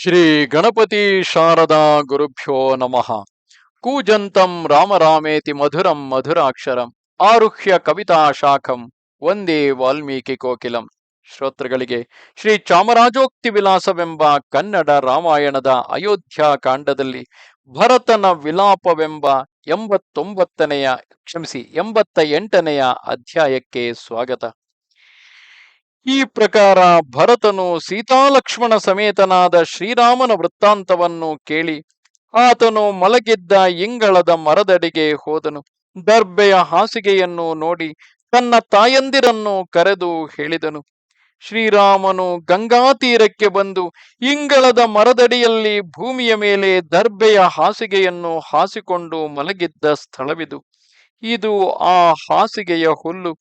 ಶ್ರೀ ಗಣಪತಿ ಶಾರದಾ ಗುರುಭ್ಯೋ ನಮಃ. ಕೂಜಂತಂ ರಾಮರಾಮೇತಿ ಮಧುರಂ ಮಧುರಾಕ್ಷರಂ ಆರುಹ್ಯ ಕವಿತಾ ಶಾಖಂ ಒಂದೇ ವಾಲ್ಮೀಕಿ ಕೋಕಿಲಂ. ಶ್ರೋತೃಗಳಿಗೆ ಶ್ರೀ ಚಾಮರಾಜೋಕ್ತಿ ವಿಲಾಸವೆಂಬ ಕನ್ನಡ ರಾಮಾಯಣದ ಅಯೋಧ್ಯ ಕಾಂಡದಲ್ಲಿ ಭರತನ ವಿಲಾಪವೆಂಬ ಎಂಬತ್ತೊಂಬತ್ತನೆಯ, ಕ್ಷಮಿಸಿ ಎಂಬತ್ತ ಎಂಟನೆಯ ಅಧ್ಯಾಯಕ್ಕೆ ಸ್ವಾಗತ. ಈ ಪ್ರಕಾರ ಭರತನು ಸೀತಾಲಕ್ಷ್ಮಣ ಸಮೇತನಾದ ಶ್ರೀರಾಮನ ವೃತ್ತಾಂತವನ್ನು ಕೇಳಿ ಆತನು ಮಲಗಿದ್ದ ಇಂಗಳದ ಮರದಡಿಗೆ ಹೋದನು. ದರ್ಬೆಯ ಹಾಸಿಗೆಯನ್ನು ನೋಡಿ ತನ್ನ ತಾಯಂದಿರನ್ನು ಕರೆದು ಹೇಳಿದನು. ಶ್ರೀರಾಮನು ಗಂಗಾ ತೀರಕ್ಕೆ ಬಂದು ಇಂಗಳದ ಮರದಡಿಯಲ್ಲಿ ಭೂಮಿಯ ಮೇಲೆ ದರ್ಬೆಯ ಹಾಸಿಗೆಯನ್ನು ಹಾಸಿಕೊಂಡು ಮಲಗಿದ್ದ ಸ್ಥಳವಿದು. ಇದು ಆ ಹಾಸಿಗೆಯ ಹುಲ್ಲು.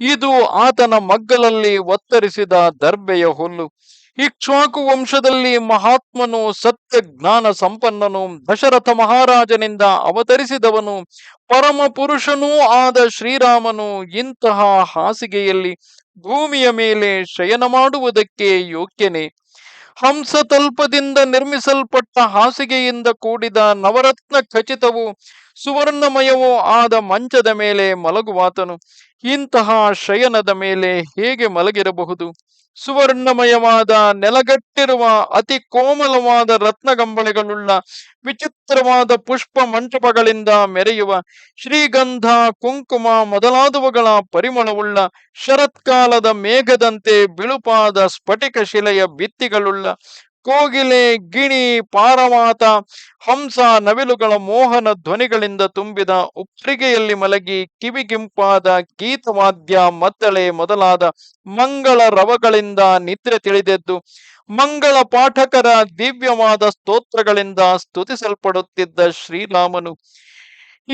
ಇದು ಆತನ ಮಗ್ಗಲಲ್ಲಿ ಒತ್ತರಿಸಿದ ದರ್ಬೆಯ ಹುಲ್ಲು. ಇಕ್ಷ್ವಾಕು ವಂಶದಲ್ಲಿ ಮಹಾತ್ಮನು ಸತ್ಯ ಜ್ಞಾನ ಸಂಪನ್ನನು, ದಶರಥ ಮಹಾರಾಜನಿಂದ ಅವತರಿಸಿದವನು, ಪರಮ ಪುರುಷನೂ ಆದ ಶ್ರೀರಾಮನು ಇಂತಹ ಹಾಸಿಗೆಯಲ್ಲಿ ಭೂಮಿಯ ಮೇಲೆ ಶಯನ ಮಾಡುವುದಕ್ಕೆ ಯೋಗ್ಯನೇ. ಹಂಸತಲ್ಪದಿಂದ ನಿರ್ಮಿಸಲ್ಪಟ್ಟ ಹಾಸಿಗೆಯಿಂದ ಕೂಡಿದ ನವರತ್ನ ಖಚಿತವು ಸುವರ್ಣಮಯವೂ ಆದ ಮಂಚದ ಮೇಲೆ ಮಲಗುವಾತನು. ಇಂತಹ ಶಯನದ ಮೇಲೆ ಹೇಗೆ ಮಲಗಿರಬಹುದು? ಸುವರ್ಣಮಯವಾದ, ನೆಲಗಟ್ಟಿರುವ, ಅತಿ ಕೋಮಲವಾದ ರತ್ನಗಂಬಳಿಗಳುಳ್ಳ, ವಿಚಿತ್ರವಾದ ಪುಷ್ಪ ಮಂಟಪಗಳಿಂದ ಮೆರೆಯುವ, ಶ್ರೀಗಂಧ, ಕುಂಕುಮ ಮೊದಲಾದವುಗಳ ಪರಿಮಳವುಳ್ಳ, ಶರತ್ಕಾಲದ ಮೇಘದಂತೆ ಬಿಳುಪಾದ ಸ್ಫಟಿಕ ಶಿಲೆಯ ಭಿತ್ತಿಗಳುಳ್ಳ ಕೋಗಿಲೆ, ಗಿಣಿ, ಪಾರವಾತ, ಹಂಸ, ನವಿಲುಗಳ ಮೋಹನ ಧ್ವನಿಗಳಿಂದ ತುಂಬಿದ ಉಪ್ರಿಗೆಯಲ್ಲಿ ಮಲಗಿ ಕಿವಿಗಿಂಪಾದ ಗೀತವಾದ್ಯ ಮದ್ದಳೆ ಮೊದಲಾದ ಮಂಗಳ ರವಗಳಿಂದ ನಿದ್ರೆ ತಿಳಿದೆದ್ದು, ಮಂಗಳ ಪಾಠಕರ ದಿವ್ಯವಾದ ಸ್ತೋತ್ರಗಳಿಂದ ಸ್ತುತಿಸಲ್ಪಡುತ್ತಿದ್ದ ಶ್ರೀರಾಮನು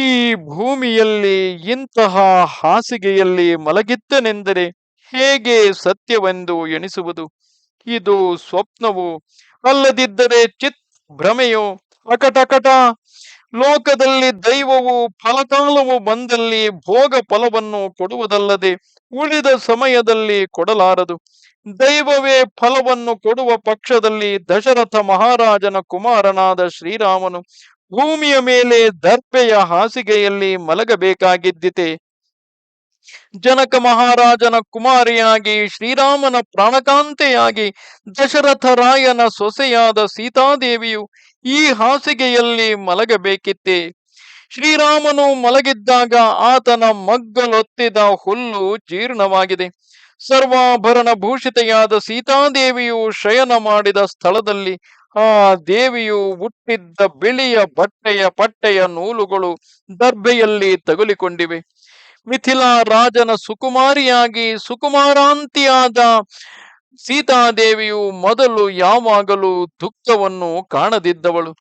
ಈ ಭೂಮಿಯಲ್ಲಿ ಇಂತಹ ಹಾಸಿಗೆಯಲ್ಲಿ ಮಲಗಿದ್ದನೆಂದರೆ ಹೇಗೆ ಸತ್ಯವೆಂದು ಎಣಿಸುವುದು? ಇದು ಸ್ವಪ್ನವು? ಅಲ್ಲದಿದ್ದರೆ ಚಿತ್ ಭ್ರಮೆಯು ಅಕಟಕಟ ಲೋಕದಲ್ಲಿ ದೈವವು? ಫಲಕಾಲವು ಬಂದಲ್ಲಿ ಭೋಗ ಫಲವನ್ನು ಕೊಡುವುದಲ್ಲದೆ ಉಳಿದ ಸಮಯದಲ್ಲಿ ಕೊಡಲಾರದು. ದೈವವೇ ಫಲವನ್ನು ಕೊಡುವ ಪಕ್ಷದಲ್ಲಿ ದಶರಥ ಮಹಾರಾಜನ ಕುಮಾರನಾದ ಶ್ರೀರಾಮನು ಭೂಮಿಯ ಮೇಲೆ ದರ್ಪೆಯ ಹಾಸಿಗೆಯಲ್ಲಿ ಮಲಗಬೇಕಾಗಿದ್ದಿತೆ. ಜನಕ ಮಹಾರಾಜನ ಕುಮಾರಿಯಾಗಿ, ಶ್ರೀರಾಮನ ಪ್ರಾಣಕಾಂತೆಯಾಗಿ, ದಶರಥ ರಾಯನ ಸೊಸೆಯಾದ ಸೀತಾದೇವಿಯು ಈ ಹಾಸಿಗೆಯಲ್ಲಿ ಮಲಗಬೇಕಿತ್ತೆ. ಶ್ರೀರಾಮನು ಮಲಗಿದ್ದಾಗ ಆತನ ಮಗ್ಗಲೊತ್ತಿದ ಹುಲ್ಲು ಜೀರ್ಣವಾಗಿದೆ. ಸರ್ವಾಭರಣ ಭೂಷಿತೆಯಾದ ಸೀತಾದೇವಿಯು ಶಯನ ಮಾಡಿದ ಸ್ಥಳದಲ್ಲಿ ಆ ದೇವಿಯು ಹುಟ್ಟಿದ್ದ ಬಿಳಿಯ ಬಟ್ಟೆಯ ಪಟ್ಟೆಯ ನೂಲುಗಳು ದರ್ಬೆಯಲ್ಲಿ ತಗುಲಿಕೊಂಡಿವೆ. ಮಿಥಿಲಾ ರಾಜನ ಸುಕುಮಾರಿಯಾಗಿ ಸುಕುಮಾರಾಂತಿಯಾದ ಸೀತಾದೇವಿಯು ಮೊದಲು ಯಾವಾಗಲೂ ದುಃಖವನ್ನು ಕಾಣದಿದ್ದವಳು.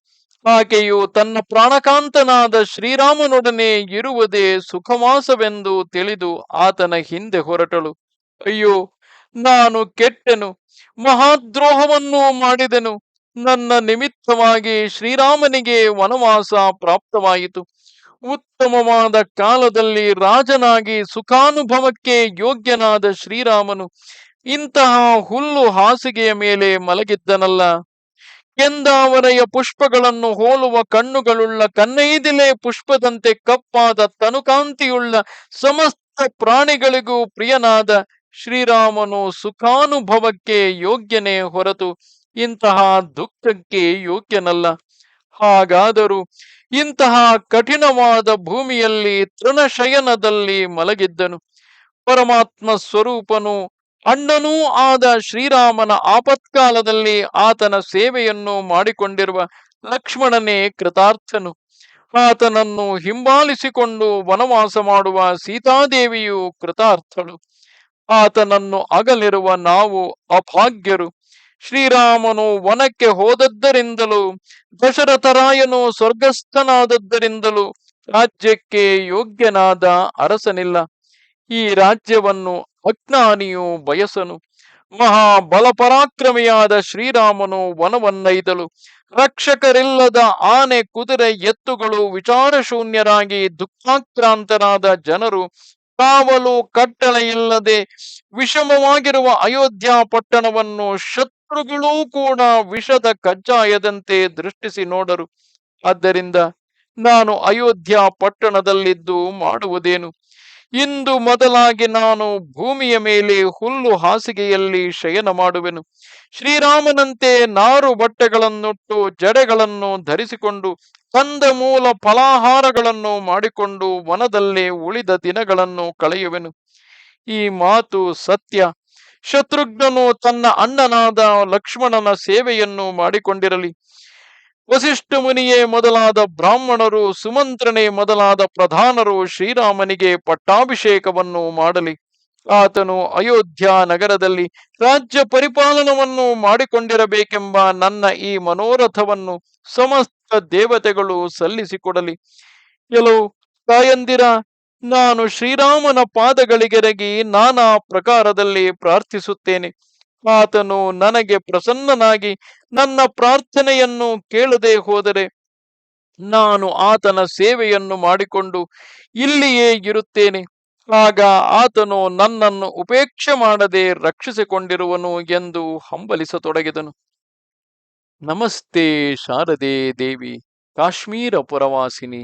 ಆಕೆಯು ತನ್ನ ಪ್ರಾಣಕಾಂತನಾದ ಶ್ರೀರಾಮನೊಡನೆ ಇರುವುದೇ ಸುಖವಾಸವೆಂದು ತಿಳಿದು ಆತನ ಹಿಂದೆ ಹೊರಟಳು. ಅಯ್ಯೋ, ನಾನು ಕೆಟ್ಟೆನು, ಮಹಾದ್ರೋಹವನ್ನು ಮಾಡಿದೆನು. ನನ್ನ ನಿಮಿತ್ತವಾಗಿ ಶ್ರೀರಾಮನಿಗೆ ವನವಾಸ ಪ್ರಾಪ್ತವಾಯಿತು. ಉತ್ತಮವಾದ ಕಾಲದಲ್ಲಿ ರಾಜನಾಗಿ ಸುಖಾನುಭವಕ್ಕೆ ಯೋಗ್ಯನಾದ ಶ್ರೀರಾಮನು ಇಂತಹ ಹುಲ್ಲು ಹಾಸಿಗೆಯ ಮೇಲೆ ಮಲಗಿದ್ದನಲ್ಲ. ಕೆಂದಾವರೆಯ ಪುಷ್ಪಗಳನ್ನು ಹೋಲುವ ಕಣ್ಣುಗಳುಳ್ಳ ಕನ್ನೈದಿಲೆ ಪುಷ್ಪದಂತೆ ಕಪ್ಪಾದ ತನುಕಾಂತಿಯುಳ್ಳ ಸಮಸ್ತ ಪ್ರಾಣಿಗಳಿಗೂ ಪ್ರಿಯನಾದ ಶ್ರೀರಾಮನು ಸುಖಾನುಭವಕ್ಕೆ ಯೋಗ್ಯನೇ ಹೊರತು ಇಂತಹ ದುಃಖಕ್ಕೆ ಯೋಗ್ಯನಲ್ಲ. ಹಾಗಾದರೂ ಇಂತಹ ಕಠಿಣವಾದ ಭೂಮಿಯಲ್ಲಿ ತೃಣಶಯನದಲ್ಲಿ ಮಲಗಿದ್ದನು. ಪರಮಾತ್ಮ ಸ್ವರೂಪನು, ಅಣ್ಣನೂ ಆದ ಶ್ರೀರಾಮನ ಆಪತ್ಕಾಲದಲ್ಲಿ ಆತನ ಸೇವೆಯನ್ನು ಮಾಡಿಕೊಂಡಿರುವ ಲಕ್ಷ್ಮಣನೇ ಕೃತಾರ್ಥನು. ಆತನನ್ನು ಹಿಂಬಾಲಿಸಿಕೊಂಡು ವನವಾಸ ಮಾಡುವ ಸೀತಾದೇವಿಯು ಕೃತಾರ್ಥಳು. ಆತನನ್ನು ಅಗಲಿರುವ ನಾವು ಅಭಾಗ್ಯರು. ಶ್ರೀರಾಮನು ವನಕ್ಕೆ ಹೋದದ್ದರಿಂದಲೂ, ದಶರಥರಾಯನು ಸ್ವರ್ಗಸ್ಥನಾದದ್ದರಿಂದಲೂ ರಾಜ್ಯಕ್ಕೆ ಯೋಗ್ಯನಾದ ಅರಸನಿಲ್ಲ. ಈ ರಾಜ್ಯವನ್ನು ಅಜ್ಞಾನಿಯು ಬಯಸನು. ಮಹಾ ಬಲಪರಾಕ್ರಮಿಯಾದ ಶ್ರೀರಾಮನು ವನವನ್ನೈದಲು, ರಕ್ಷಕರಿಲ್ಲದ ಆನೆ ಕುದುರೆ ಎತ್ತುಗಳು ವಿಚಾರಶೂನ್ಯರಾಗಿ ದುಃಖಾಕ್ರಾಂತರಾದ ಜನರು, ಕಾವಲು ಕಟ್ಟಳೆಯಿಲ್ಲದೆ ವಿಷಮವಾಗಿರುವ ಅಯೋಧ್ಯ ಪಟ್ಟಣವನ್ನು ಶತ್ರು ಶತ್ರುಗಳೂ ಕೂಡ ವಿಷದ ಕಜ್ಜಾಯದಂತೆ ದೃಷ್ಟಿಸಿ ನೋಡರು. ಆದ್ದರಿಂದ ನಾನು ಅಯೋಧ್ಯ ಪಟ್ಟಣದಲ್ಲಿದ್ದು ಮಾಡುವುದೇನು? ಇಂದು ಮೊದಲಾಗಿ ನಾನು ಭೂಮಿಯ ಮೇಲೆ ಹುಲ್ಲು ಹಾಸಿಗೆಯಲ್ಲಿ ಶಯನ ಮಾಡುವೆನು. ಶ್ರೀರಾಮನಂತೆ ನಾರು ಬಟ್ಟೆಗಳನ್ನುಟ್ಟು ಜಡೆಗಳನ್ನು ಧರಿಸಿಕೊಂಡು ಕಂದಮೂಲ ಫಲಾಹಾರಗಳನ್ನು ಮಾಡಿಕೊಂಡು ವನದಲ್ಲೇ ಉಳಿದ ದಿನಗಳನ್ನು ಕಳೆಯುವೆನು. ಈ ಮಾತು ಸತ್ಯ. ಶತ್ರುಘ್ನನು ತನ್ನ ಅಣ್ಣನಾದ ಲಕ್ಷ್ಮಣನ ಸೇವೆಯನ್ನು ಮಾಡಿಕೊಂಡಿರಲಿ. ವಸಿಷ್ಠ ಮುನಿಯೇ ಮೊದಲಾದ ಬ್ರಾಹ್ಮಣರು, ಸುಮಂತ್ರನೇ ಮೊದಲಾದ ಪ್ರಧಾನರು ಶ್ರೀರಾಮನಿಗೆ ಪಟ್ಟಾಭಿಷೇಕವನ್ನು ಮಾಡಲಿ. ಆತನು ಅಯೋಧ್ಯ ನಗರದಲ್ಲಿ ರಾಜ್ಯ ಪರಿಪಾಲನವನ್ನು ಮಾಡಿಕೊಂಡಿರಬೇಕೆಂಬ ನನ್ನ ಈ ಮನೋರಥವನ್ನು ಸಮಸ್ತ ದೇವತೆಗಳು ಸಲ್ಲಿಸಿಕೊಡಲಿ. ಕೆಲವು ತಾಯಂದಿರ ನಾನು ಶ್ರೀರಾಮನ ಪಾದಗಳಿಗೆರಗಿ ನಾನಾ ಪ್ರಕಾರದಲ್ಲಿ ಪ್ರಾರ್ಥಿಸುತ್ತೇನೆ. ಆತನು ನನಗೆ ಪ್ರಸನ್ನನಾಗಿ ನನ್ನ ಪ್ರಾರ್ಥನೆಯನ್ನು ಕೇಳದೆ ಹೋದರೆ ನಾನು ಆತನ ಸೇವೆಯನ್ನು ಮಾಡಿಕೊಂಡು ಇಲ್ಲಿಯೇ ಇರುತ್ತೇನೆ. ಆಗ ಆತನು ನನ್ನನ್ನು ಉಪೇಕ್ಷೆ ಮಾಡದೆ ರಕ್ಷಿಸಿಕೊಂಡಿರುವನು ಎಂದು ಹಂಬಲಿಸತೊಡಗಿದನು. ನಮಸ್ತೆ ಶಾರದೆ ದೇವಿ, ಕಾಶ್ಮೀರ ಪುರವಾಸಿನಿ.